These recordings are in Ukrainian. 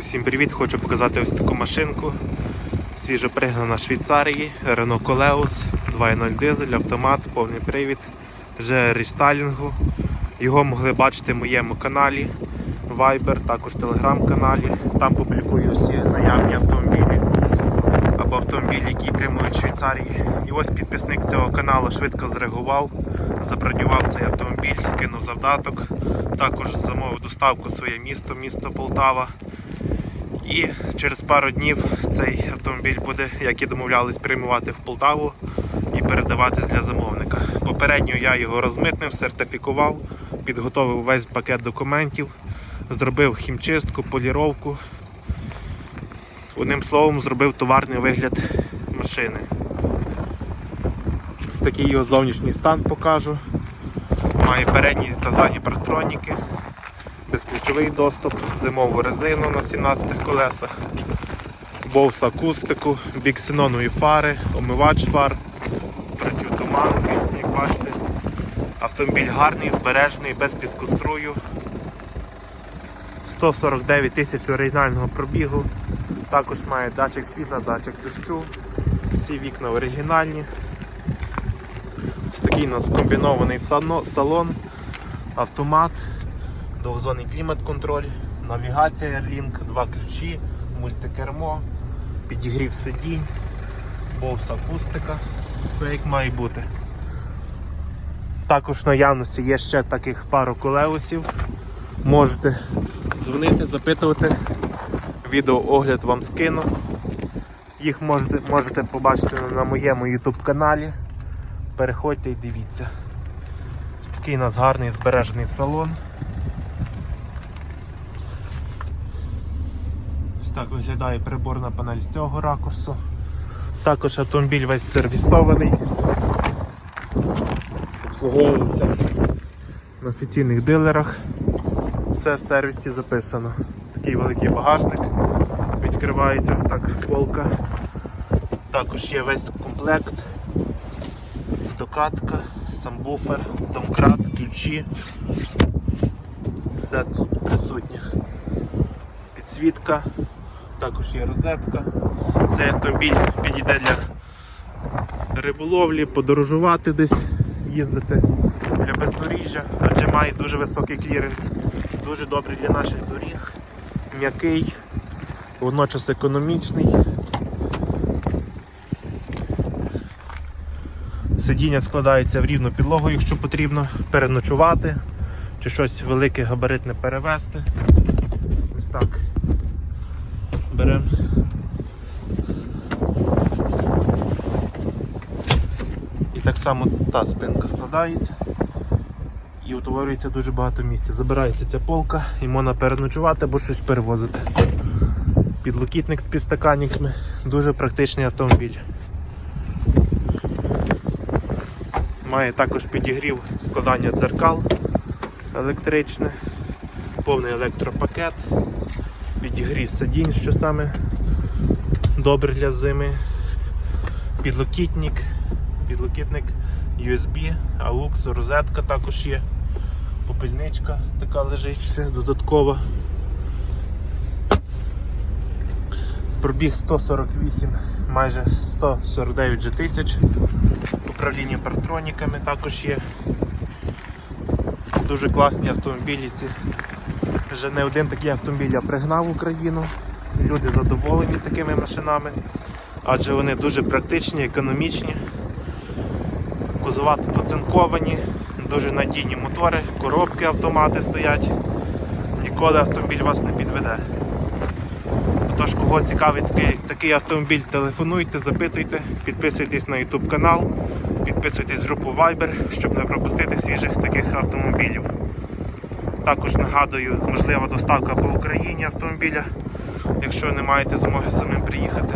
Усім привіт! Хочу показати ось таку машинку. Свіжо пригнана Швейцарії, Renault Coleus 2.0 дизель, автомат, повний привід, вже рестайлінгу. Його могли бачити в моєму каналі Viber, також телеграм-каналі. Там публікую всі наявні автомобілі або автомобілі, які прямують з Швейцарії. І ось підписник цього каналу швидко зреагував, забронював цей автомобіль, скинув завдаток. Також замовив доставку в своє місто, місто Полтава. І через пару днів цей автомобіль буде, як і домовлялись, приймувати в Полтаву і передаватись для замовника. Попередньо я його розмитнив, сертифікував, підготовив весь пакет документів, зробив хімчистку, поліровку. Одним словом, зробив товарний вигляд машини. Ось такий його зовнішній стан покажу. Має передні та задні парктроніки безключовий доступ, зимову резину на 17 колесах, боус акустику, біксенонові фари, омивач фар, протитуманки, як бачите. Автомобіль гарний, збережений, без піскострую. 149 тисяч оригінального пробігу. Також має датчик світла, датчик дощу. Всі вікна оригінальні. Ось такий у нас комбінований салон, автомат двохзонний клімат-контроль, навігація Airlink, два ключі, мультикермо, підігрів сидінь, бовс акустика, все як має бути. Також наявності є ще таких пару колеусів. Можете дзвонити, запитувати. Відеоогляд вам скину. Їх можете, можете побачити на моєму YouTube каналі. Переходьте і дивіться. Такий у нас гарний збережений салон. Так виглядає приборна панель з цього ракурсу. Також автомобіль весь сервісований. Обслуговувався на офіційних дилерах. Все в сервісі записано. Такий великий багажник. Відкривається ось так полка. Також є весь комплект, докатка, самбуфер, домкрат, ключі. Все тут присутнє підсвітка, також є розетка. Цей автомобіль підійде для риболовлі, подорожувати десь, їздити для бездоріжжя, адже має дуже високий кліренс, дуже добрий для наших доріг, м'який, водночас економічний. Сидіння складається в рівну підлогу, якщо потрібно переночувати чи щось велике габаритне перевезти. Ось так. Беремо. І так само та спинка складається. І утворюється дуже багато місця. Забирається ця полка і можна переночувати або щось перевозити. Підлокітник з підстаканниками. Дуже практичний автомобіль. Має також підігрів складання дзеркал електричне, повний електропакет підігрів сидінь, що саме добре для зими. Підлокітник, підлокітник USB, AUX, розетка також є. Попільничка така лежить ще додаткова. Пробіг 148, майже 149 же тисяч. Управління партроніками також є. Дуже класні автомобілі ці. Вже не один такий автомобіль я пригнав в Україну. Люди задоволені такими машинами, адже вони дуже практичні, економічні, кузова тут дуже надійні мотори, коробки автомати стоять. Ніколи автомобіль вас не підведе. Тож, кого цікавить такий, такий автомобіль, телефонуйте, запитуйте, підписуйтесь на YouTube канал, підписуйтесь в групу Viber, щоб не пропустити свіжих таких автомобілів. Також нагадую, можлива доставка по Україні автомобіля, якщо не маєте змоги самим приїхати.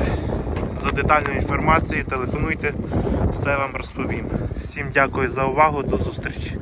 За детальною інформацією телефонуйте, все вам розповім. Всім дякую за увагу, до зустрічі.